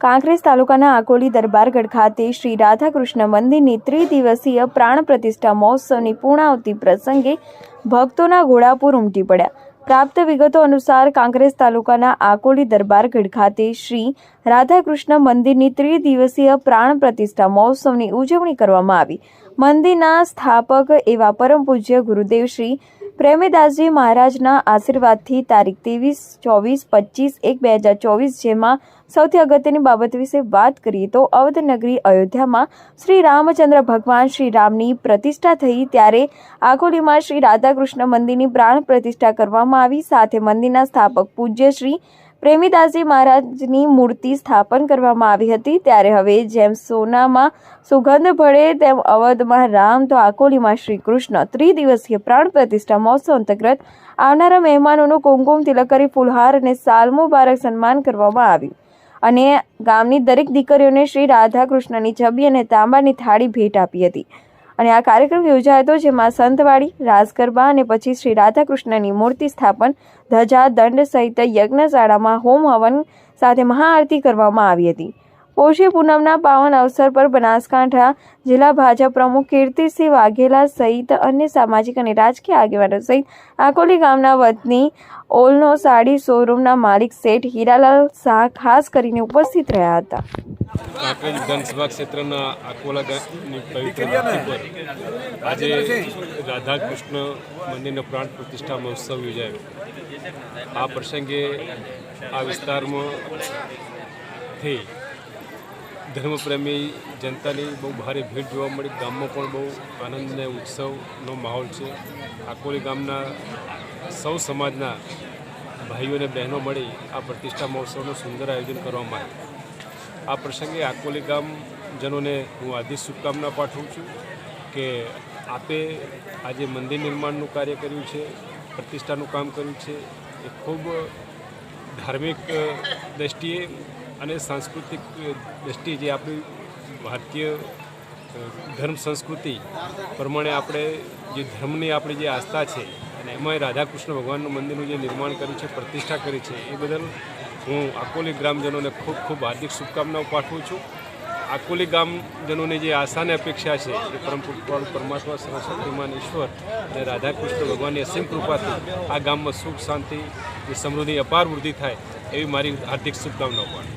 કાંકરેજ તાલુકાના આકોલી દરબારગઢ ખાતે શ્રી રાધાકૃષ્ણ મંદિરની ત્રિદિવસીય પ્રાણ પ્રતિષ્ઠા મહોત્સવની પૂર્ણાવતી પ્રસંગે ભક્તોના ઘોડાપુર ઉમટી પડ્યા. પ્રાપ્ત વિગતો અનુસાર કાંકરેજ તાલુકાના આકોલી દરબારગઢ ખાતે શ્રી રાધાકૃષ્ણ મંદિરની ત્રિદિવસીય પ્રાણ પ્રતિષ્ઠા મહોત્સવની ઉજવણી કરવામાં આવી. મંદિરના સ્થાપક એવા પરમ પૂજ્ય ગુરુદેવ શ્રી પ્રેમેદાસજી મહારાજના આશીર્વાદથી તારીખ ત્રેવીસ, ચોવીસ, પચીસ, એક બે હજાર ચોવીસ જેમાં સૌથી અગત્યની બાબત વિશે વાત કરીએ તો અવધ નગરી અયોધ્યામાં શ્રી રામચંદ્ર ભગવાન શ્રી રામની પ્રતિષ્ઠા થઈ ત્યારે આકોલીમાં શ્રી રાધાકૃષ્ણ મંદિરની પ્રાણ પ્રતિષ્ઠા કરવામાં આવી. સાથે મંદિરના સ્થાપક પૂજ્ય શ્રી પ્રેમીદાસજી મહારાજની મૂર્તિ સ્થાપન કરવામાં આવી હતી. ત્યારે હવે જેમ સોનામાં સુગંધ ભળે, તેમ અવધમાં રામ, તો આકોલીમાં શ્રી કૃષ્ણ ત્રિદિવસીય પ્રાણ પ્રતિષ્ઠા મહોત્સવ અંતર્ગત આવનારા મહેમાનોનું કુમકુમ તિલક કરી ફુલહાર અને સાલ મુબારક સન્માન કરવામાં આવ્યું. અને ગામની દરેક દીકરીઓને શ્રી રાધાકૃષ્ણની છબી અને તાંબાની થાળી ભેટ આપી હતી. અને આ કાર્યક્રમ યોજાયો હતો જેમાં સંતવાડી રાસગરબા અને પછી શ્રી રાધાકૃષ્ણની મૂર્તિ સ્થાપન, ધજા, દંડ સહિત યજ્ઞશાળામાં હોમ હવન સાથે મહાઆરતી કરવામાં આવી હતી. પોષી પૂનમના પાવન અવસર પર બનાસકાંઠા જિલ્લા ભાજપ પ્રમુખ કીર્તિસિંહ વાઘેલા સહિત અન્ય સામાજિક અને રાજકીય આગેવાનો સહિત આકોલી ગામના વતની ઓલનો સાડી શોરૂમના માલિક શેઠ હીરાલાલ શાહ ખાસ કરીને ઉપસ્થિત રહ્યા હતા. કાંકરેજ વિધાનસભા ક્ષેત્રના આકોલા ગામની પવિત્ર પર આજે રાધાકૃષ્ણ મંદિરનો પ્રાણ પ્રતિષ્ઠા મહોત્સવ યોજાયો. આ પ્રસંગે આ વિસ્તારમાં થી ધર્મપ્રેમી જનતાની બહુ ભારે ભીડ જોવા મળી. ગામમાં પણ બહુ આનંદ અને ઉત્સવનો માહોલ છે. આકોલી ગામના સૌ સમાજના ભાઈઓ અને બહેનો મળી આ પ્રતિષ્ઠા મહોત્સવનું સુંદર આયોજન કરવામાં આવ્યું. આ પ્રસંગે આકોલી ગામજનોને હું હાર્દિક શુભકામના પાઠવું છું કે આપે આજે મંદિર નિર્માણનું કાર્ય કર્યું છે, પ્રતિષ્ઠાનું કામ કર્યું છે. એ ખૂબ ધાર્મિક દ્રષ્ટિએ અને સાંસ્કૃતિક દ્રષ્ટિએ જે આપણી ભારતીય ધર્મ સંસ્કૃતિ પ્રમાણે આપણે જે ધર્મની આપણી જે આસ્થા છે અને એમાંય રાધાકૃષ્ણ ભગવાનનું મંદિરનું જે નિર્માણ કર્યું છે, પ્રતિષ્ઠા કરી છે, એ બદલ હું આકોલી ગ્રામજનોને ખૂબ ખૂબ હાર્દિક શુભકામનાઓ પાઠવું છું. આકોલી ગામજનોની જે આશા અને અપેક્ષા છે એ પરમ પરમાત્મા સરસ્વતીમાન ઈશ્વર અને રાધાકૃષ્ણ ભગવાનની અસીમ કૃપાથી આ ગામમાં સુખ, શાંતિ સમૃદ્ધિ, અપાર વૃદ્ધિ થાય એવી મારી હાર્દિક શુભકામનાઓ પણ